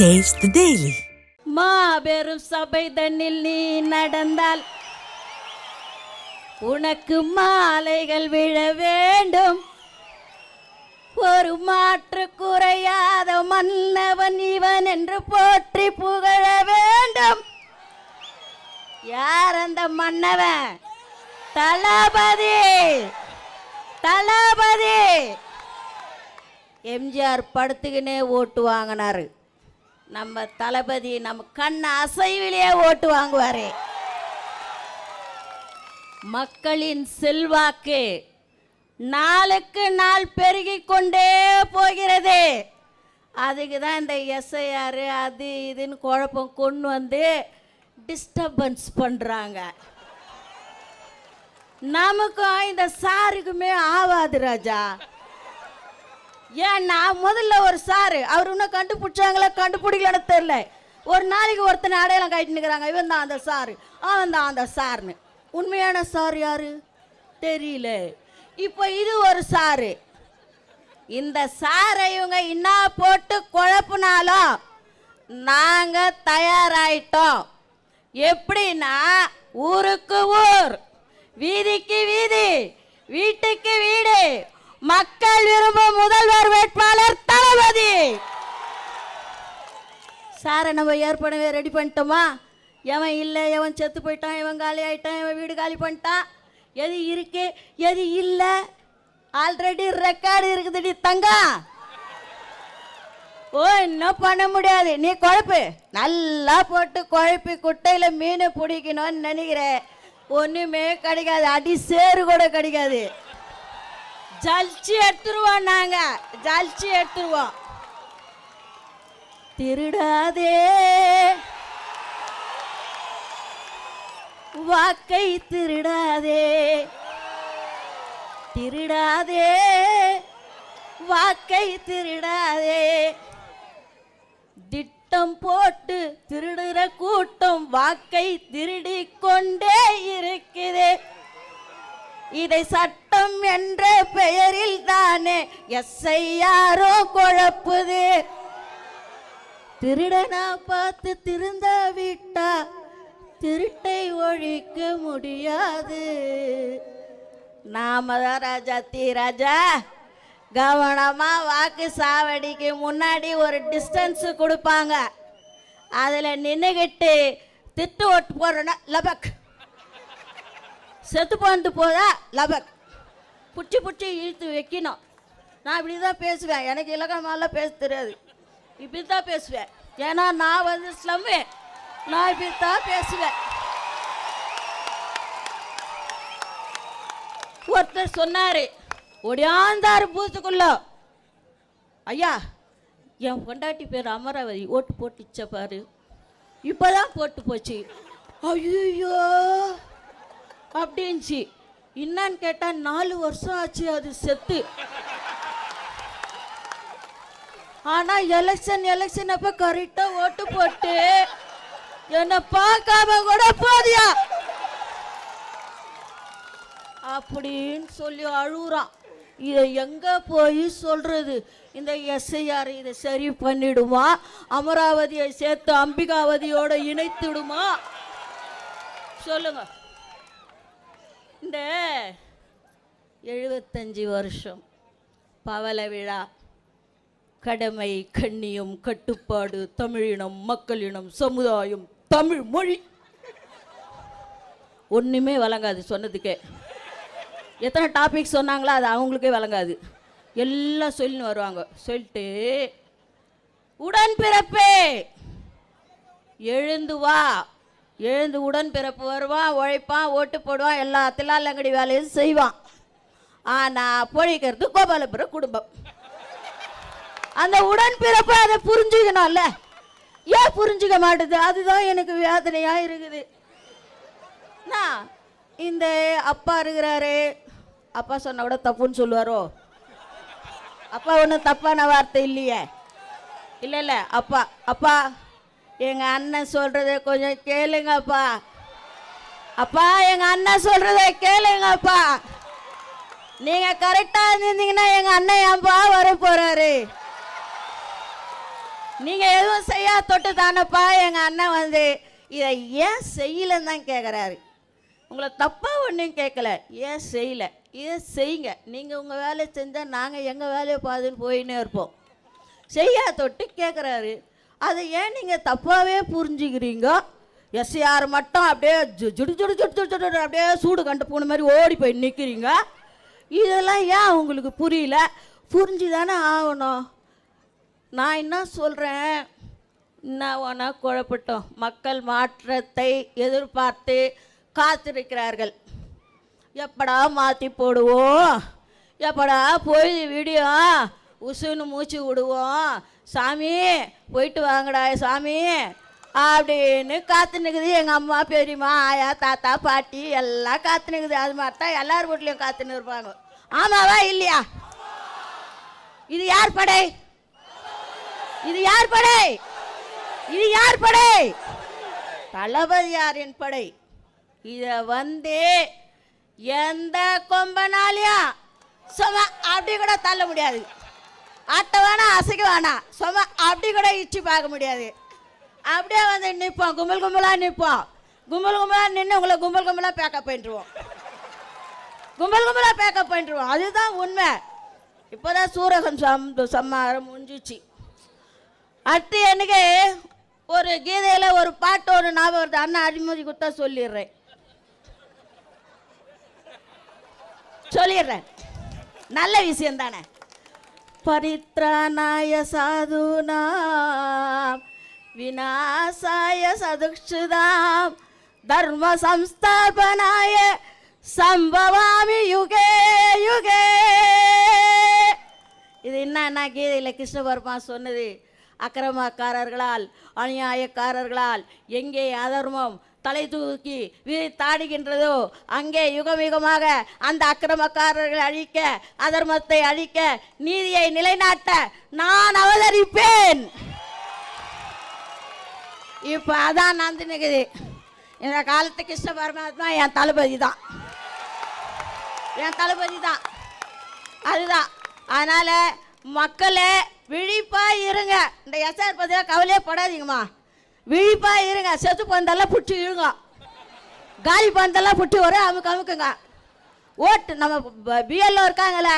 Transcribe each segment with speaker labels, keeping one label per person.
Speaker 1: Taste daily
Speaker 2: மாபெரும் சபை தன்னில் நீ நடந்தால் உனக்கு மாலைகள் விழ வேண்டும். ஒரு மாற்று குறையாத மன்னவன் இவன் என்று போற்றி புகழ வேண்டும். யார் அந்த மன்னவன்? தளபதி! தளபதி! எம்ஜிஆர் படுத்துக்கினே ஓட்டு வாங்கினாரு. நம்ம தளபதி நம்ம கண் அசைவிலேயே ஓட்டு வாங்குவார். மக்களின் செல்வாக்கு நாளுக்கு நாள் பெருகி கொண்டே போகிறது. அதுக்கு தான் இந்த எஸ்ஐஆர் அது இதுன்னு குழப்பம் கொண்டு வந்து டிஸ்டர்பன்ஸ் பண்ணுறாங்க நமக்கும் இந்த சாருக்குமே ஆவாது ராஜா. ஏன்னா முதல்ல ஒரு சாரு அவர் இன்னும் கண்டுபிடிச்சாங்களா கண்டுபிடிக்கலன்னு தெரில ஒரு நாளைக்கு ஒருத்தனை அடையாளம் காட்டிட்டு நிற்கிறாங்க இவன் தான் அந்த சாரு அவன் தான் அந்த சார்னு. உண்மையான சார் யாரு? தெரியல. இப்போ இது ஒரு சாரு. இந்த சாரை இவங்க என்ன போட்டு குழப்புனாலும் நாங்கள் தயாராயிட்டோம். எப்படின்னா ஊருக்கு ஊர் வீதிக்கு வீதி வீட்டுக்கு வீடு மக்கள் விரும்பும் முதல்வர் வேட்பாளர் தளபதி. சாரை நம்ம ஏற்கனவே ரெடி பண்ணிட்டோமா? எவன் இல்லை எவன் செத்து போயிட்டான் இவன் காலி ஆயிட்டான் இவன் வீடு காலி பண்ணிட்டான் எது இருக்கு எது இல்லை? ஆல்ரெடி ரெக்கார்டு இருக்குதுடி தங்கம் ஓ இன்னும் பண்ண முடியாது. நீ குழப்பு. நல்லா போட்டு குழப்பி குட்டையில் மீனை பிடிக்கணும்னு நினைக்கிறேன். ஒன்றுமே கிடைக்காது. அடி சேறு கூட கிடைக்காது. ஜலிச்சு எடுத்துருவோம் நாங்க. ஜலிச்சு எடுத்துருவோம். திருடாதே. வாக்கை திருடாதே. திருடாதே. வாக்கை திருடாதே. திட்டம் போட்டு திருடுற கூட்டம் வாக்கை திருடி கொண்டே இருக்குது. இதை சட்டம் என்ற பெயரில் தானே எஸ்ஐயாரோ குழப்புது. திருடனா பார்த்து திருந்த விட்டா திருட்டை ஒழிக்க முடியாது. நாம தான் ராஜா தீ ராஜா. கவனமா வாக்கு சாவடிக்கு முன்னாடி ஒரு டிஸ்டன்ஸ் கொடுப்பாங்க. அதில் நின்றுக்கிட்டு திட்டு ஓட்டு போடுறோன்னா லபக். செத்து போந்து போதா லபக். பிடிச்சி பிடிச்சி இழுத்து வைக்கணும். நான் இப்படி தான் பேசுவேன். எனக்கு இலக்கணமாலாம் பேச தெரியாது. இப்படி தான் பேசுவேன். ஏன்னா நான் வந்து ஸ்லம்மே நான் இப்படி தான் பேசுவேன். ஒருத்தர் சொன்னார் ஒடியாந்தாரு பூத்துக்குள்ள. ஐயா என் பொண்டாட்டி பேர் அமராவதி. ஓட்டு போட்டுச்ச பாரு. இப்போதான் போட்டு போச்சு. ஐயோ அப்படின்ச்சு என்னன்னு கேட்டால் நாலு வருஷம் ஆச்சு அது செத்து. ஆனால் எலெக்ஷன் எலெக்ஷன் அப்போ கரெக்டாக ஓட்டு போட்டு என்னை பார்க்காம கூட போதியா? அப்படின்னு சொல்லி அழுகுறான். இதை எங்கே போய் சொல்கிறது இந்த எஸ்ஐஆர் இதை சரி பண்ணிடுமா? அமராவதியை சேர்த்து அம்பிகாவதியோடு இணைத்துடுமா? சொல்லுங்கள் இந்த எழுபத்தஞ்சி வருஷம் பவள விழா கடமை கண்ணியம் கட்டுப்பாடு தமிழினம் மக்களினம் சமுதாயம் தமிழ் மொழி. ஒன்றுமே வழங்காது சொன்னதுக்கே. எத்தனை டாபிக் சொன்னாங்களோ அது அவங்களுக்கே வழங்காது எல்லாம் சொல்லின்னு வருவாங்க. சொல்லிட்டு உடன்பிறப்பே எழுந்து வா. எழுந்து உடன்பிறப்பு வருவான் உழைப்பான் ஓட்டு போடுவான் எல்லா தில்லாலங்கடி வேலையும் செய்வான் ஆனால் பொழிக்கிறது கோபாலபுர குடும்பம். அந்த உடன்பிறப்பு அதை புரிஞ்சுக்கணும்ல. ஏன் புரிஞ்சுக்க மாட்டுது? அதுதான் எனக்கு வேதனையாக இருக்குது. நான் இந்த அப்பா இருக்கிறாரு. அப்பா சொன்ன கூட தப்புன்னு சொல்லுவாரோ? அப்பா ஒன்றும் தப்பான வார்த்தை இல்லையே. இல்லை இல்லை அப்பா அப்பா எங்கள் அண்ணன் சொல்கிறத கொஞ்சம் கேளுங்கப்பா. அப்பா எங்கள் அண்ணன் சொல்கிறத கேளுங்கப்பா. நீங்கள் கரெக்டாக இருந்தீங்கன்னா எங்கள் அண்ணன் ஏன்பா வர போகிறாரு நீங்கள் எதுவும் செய்யா தொட்டு தானப்பா எங்கள் அண்ணன் வந்து. இதை ஏன் செய்யலன்னு தான் கேட்குறாரு உங்களை தப்பாக ஒன்றும் கேட்கல ஏன் செய்யலை? இதை செய்யுங்க? நீங்கள் உங்கள் வேலையை செஞ்சால் நாங்கள் எங்கள் வேலையை பாதுன்னு போயின்னே இருப்போம். செய்யா தொட்டு கேட்குறாரு அதை ஏன் நீங்கள் தப்பாகவே புரிஞ்சுக்கிறீங்க? எஸ்ஆர் மட்டும் அப்படியே ஜு- ஜுடு ஜுடு ஜுடு ஜுடு ஜுடு அப்படியே சூடு கண்டு போன மாதிரி ஓடி போய் நிற்கிறீங்க இதெல்லாம் ஏன் உங்களுக்கு புரியல? புரிஞ்சு தானே ஆகணும். நான் என்ன சொல்கிறேன் என்ன வேணா குழப்பட்டோம். மக்கள் மாற்றத்தை எதிர்பார்த்து காத்திருக்கிறார்கள். எப்படா மாற்றி போடுவோம்? எப்படா போய் வீடியோ உசுன்னு மூச்சு விடுவோம்? சாமி போயிட்டு வாங்கடா சாமி. அப்படின்னு காத்து நிற்குது எங்கள் அம்மா பெரியம்மா ஆயா தாத்தா பாட்டி எல்லாம் காத்து நிற்குது அது மாதிரி தான் எல்லார் வீட்லேயும் காத்துன்னு இருப்பாங்க. ஆமாவா இல்லையா? இது யார் படை? இது யார் படை? இது யார் படை? தளபதியாரின் படை. இதை வந்து எந்த கொம்பனாலையும் சும்மா அப்படி கூட தள்ள முடியாது. ஆட்ட வேணாம் அசைக்க வேணாம் சும்மா அப்படி கூட இச்சு பார்க்க முடியாது. அப்படியே வந்து நிற்போம் கும்பல் கும்பலாக நிற்போம் கும்பல் கும்பலாக நின்று உங்களை கும்பல் கும்பலாக பேக்கப் பண்ணிடுவோம் கும்பல் கும்பலாக பேக்கப் பண்ணிடுவோம் அதுதான் உண்மை. இப்போதான் சூரகம் சம் சம்மாரம் முடிஞ்சிச்சு. அடுத்து எனக்கு ஒரு கீதையில் ஒரு பாட்டு ஒரு ஞாபகம் வருது. அண்ணன் அறிமுறை கொடுத்தா சொல்லிடுறேன். சொல்லிடுறேன். நல்ல விஷயம் தானே பரித்ராணாய சாதுனா விநாசாய சதுக்ஷுதாம் தர்ம சம்ஸ்தாபனாய சம்பவாமி யுகே யுகே இது என்ன கீதையில் கிருஷ்ண பரமா சொன்னது அக்கிரமக்காரர்களால் அநியாயக்காரர்களால் எங்கே அதர்மம் தலை தூக்கி விரித்தாடுகின்றதோ அங்கே யுகம் யுகமாக அந்த அக்கிரமக்காரர்களை அழிக்க அதர்மத்தை அழிக்க நீதியை நிலைநாட்ட நான் அவதரிப்பேன். இப்போ அதான் நந்து நிற்குது இந்த காலத்து கிருஷ்ண பரமாத்மா என் தளபதி தான். என் தளபதி தான். அதுதான். அதனால் மக்களே விழிப்பா இருங்க. இந்த எஸ்ஆர் பற்றியா கவலையே படாதீங்கம்மா. விழிப்பா இருங்க. செத்து பந்தெல்லாம் புட்டு இழுங்க. காலி பந்தெல்லாம் புட்டு வரும் அமுக்கு அமுக்குங்க. ஓட்டு நம்ம பிஎல்ஓ இருக்காங்கல்ல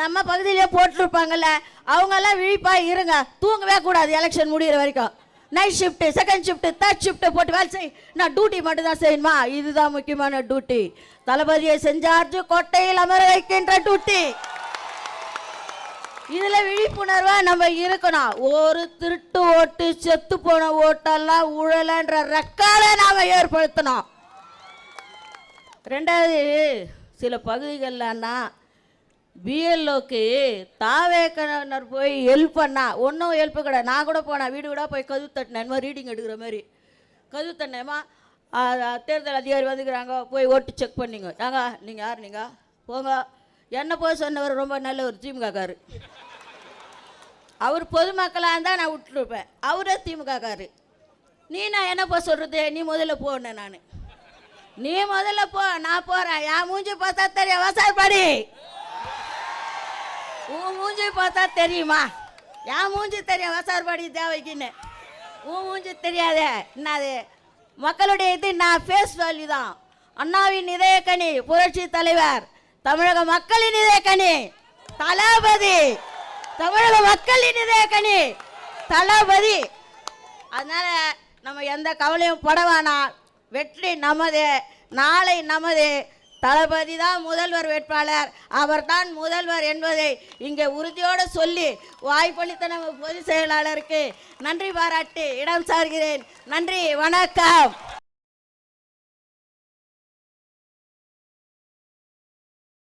Speaker 2: நம்ம பகுதியிலே போட்டிருப்பாங்கல்ல அவங்கெல்லாம் விழிப்பா இருங்க. தூங்கவே கூடாது எலெக்ஷன் முடிகிற வரைக்கும். Night shift second shift third shift போட்டு வேலை செய். நான் டியூட்டி மட்டும் தான் செய்யணுமா? இதுதான் முக்கியமான டியூட்டி தளபதியை செஞ்சார்ஜு கோட்டையில் அமர வைக்கின்ற டியூட்டி இதுல விழிப்புணர்வா நம்ம இருக்கணும். ஒரு திருட்டு ஓட்டு செத்து போன ஓட்டெல்லாம் ஊழலன்ற ரெக்கார்டை நாம ஏற்படுத்தணும். ரெண்டாவது சில பகுதிகளன்னா பிஎல்ஓக்கு தாவேக்கனர் போய் ஹெல்ப் பண்ணா ஒன்றும் ஹெல்ப் கிடையாது. நான் கூட போனேன் வீடு கூட போய் கதவு தட்டினேன். இந்த மாதிரி ரீடிங் எடுக்கிற மாதிரி. கதவு தட்டினேமா தேர்தல் அதிகாரி வந்துக்கிறாங்க போய் ஓட்டு செக் பண்ணிங்க. ஏங்க நீங்கள் யார் நீங்கள் போங்க. என்னை போய் சொன்னவர் ரொம்ப நல்ல ஒரு திமுகக்காரு. அவர் பொதுமக்களாக இருந்தால் நான் விட்டுருப்பேன். அவரே திமுகக்காரு. நீ நான் என்ன போய் சொல்கிறது நீ முதல்ல போனேன் நான். நீ முதல்ல போ நான் போகிறேன் என் மூஞ்சி பார்த்தா தெரியும். வசார்பாடி உன் மூஞ்சி பார்த்தா தெரியுமா? என் மூஞ்சி தெரியும். வசார்பாடி தேவைக்குன்னு. உன் மூஞ்சி தெரியாதே. என்னது? மக்களுடைய இது நான் ஃபேஸ் வேல்யூ தான். அண்ணாவின் இதயக்கனி புரட்சி தலைவர். தமிழக மக்களின் இதயக்கனி தளபதி. தமிழக மக்களின் இதயக்கனி தளபதி. அதனால நம்ம எந்த கவலையும் பட வேணாம். வெற்றி நமது நாளை நமது. தளபதி தான் முதல்வர் வேட்பாளர். அவர்தான் முதல்வர் என்பதை இங்கே உறுதியோடு சொல்லி வாய்ப்பளித்த நம்ம பொதுச் செயலாளருக்கு நன்றி பாராட்டி இடம் சார்கிறேன். நன்றி வணக்கம்.